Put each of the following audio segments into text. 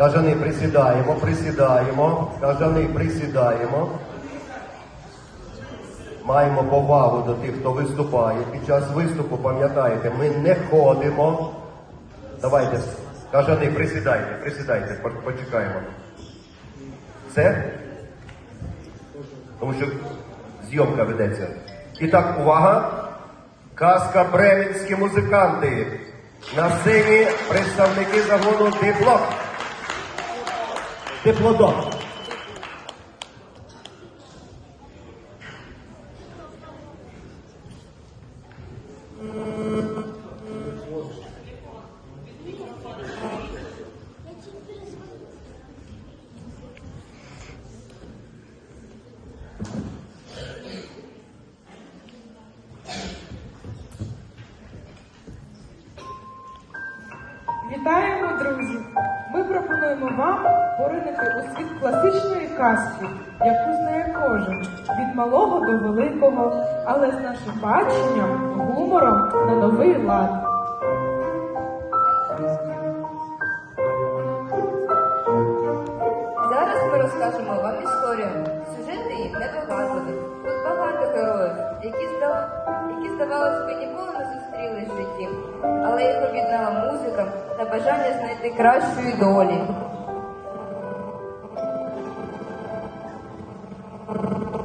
Кажани, присідаємо, присідаємо. Кажани, присідаємо. Маємо повагу до тих, хто виступає. Під час виступу, пам'ятаєте, ми не ходимо. Давайте, кажани, присідайте, присідайте, почекаємо. Все? Тому що зйомка ведеться. І так, увага! Казка Бременські музиканти. На сцені представники загону Диплок. Диплодок. Вітаємо, друзі! Ми пропонуємо вам поринути у світ класичної казки, яку знає кожен від малого до великого, але з нашим баченням, гумором на новий лад. Зараз ми розкажемо вам історію. Сюжети їх невигадливі. Тут багато героїв, які, які здавалося б, ніколи не зустрілись в житті, але їх об'єднала музика та бажання знайти кращої долі. Thank you.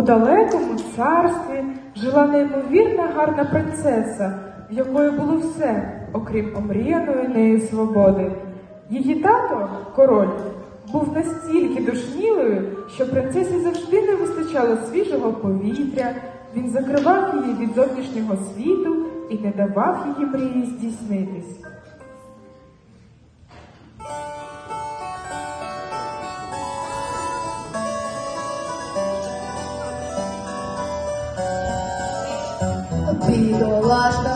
У далекому царстві жила неймовірна гарна принцеса, в якої було все, окрім омріяної неї свободи. Її тато, король, був настільки душнілою, що принцесі завжди не вистачало свіжого повітря. Він закривав її від зовнішнього світу і не давав її мрії здійснитись. Last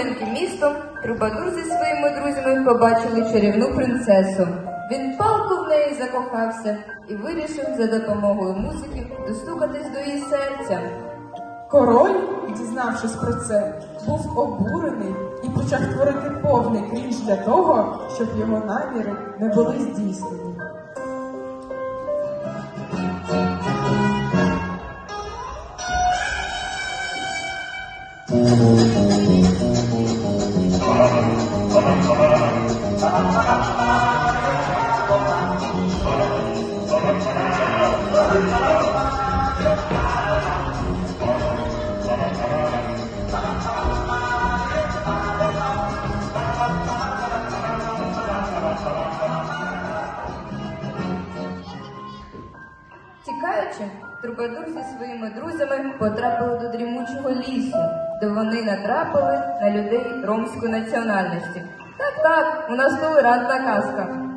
прогулянки містом Трубадур зі своїми друзями побачили чарівну принцесу. Він палко в неї закохався і вирішив за допомогою музики достукатись до її серця. Король, дізнавшись про це, був обурений і почав творити повний крінж для того, щоб його наміри не були здійснені. Трубадур зі своїми друзями потрапили до дрімучого лісу, де вони натрапили на людей ромської національності. Так, так, у нас толерантна казка.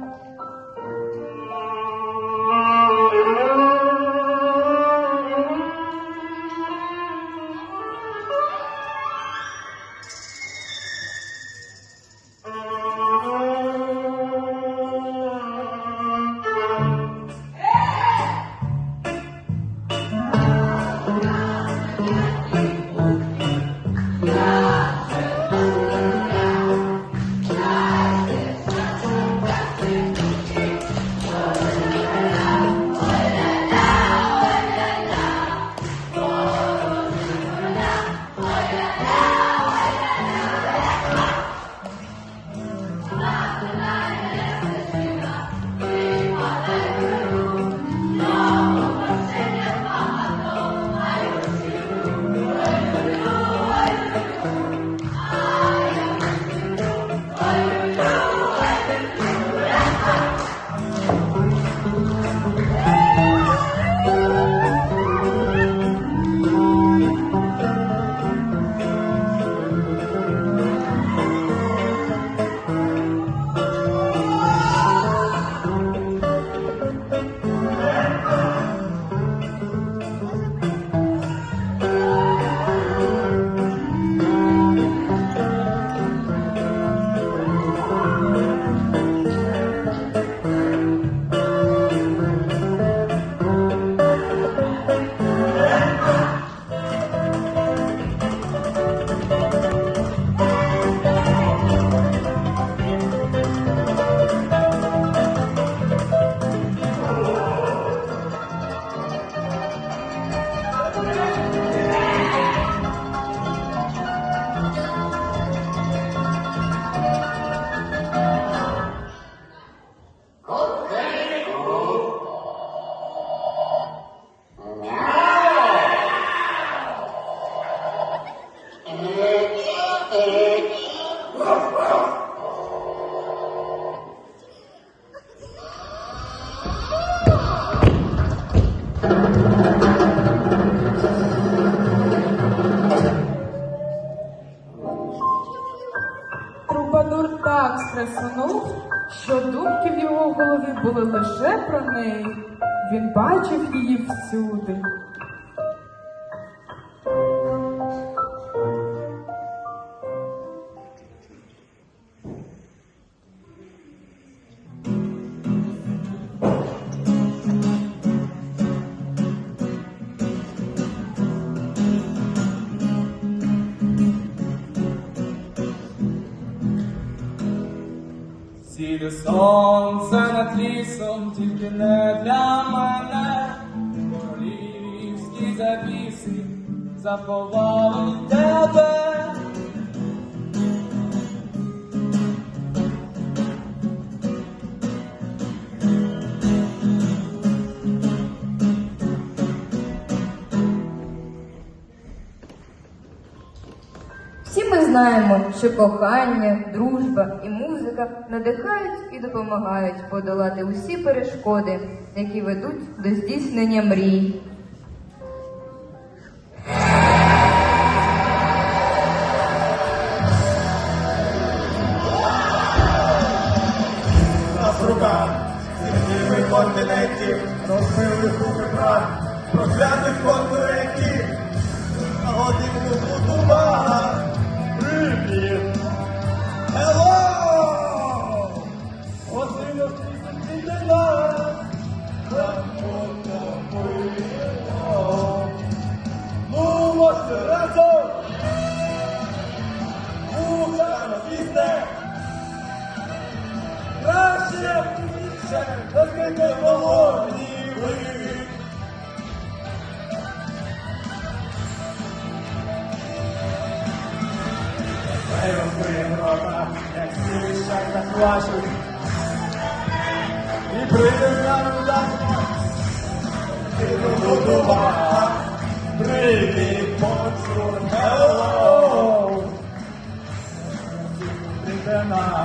Бадур так стресонув, що думки в його голові були лише про неї. Він бачив її всюди. Сіде сонце над лісом, тільки не для мене. Королівські завіси заховали тебе. Ми знаємо, що кохання, дружба і музика надихають і допомагають подолати усі перешкоди, які ведуть до здійснення мрій. континентів, розбили купи прав, проклятих конкурентів, І прийде нам удача. Ти будова, привіт, почур. Прийде. Нам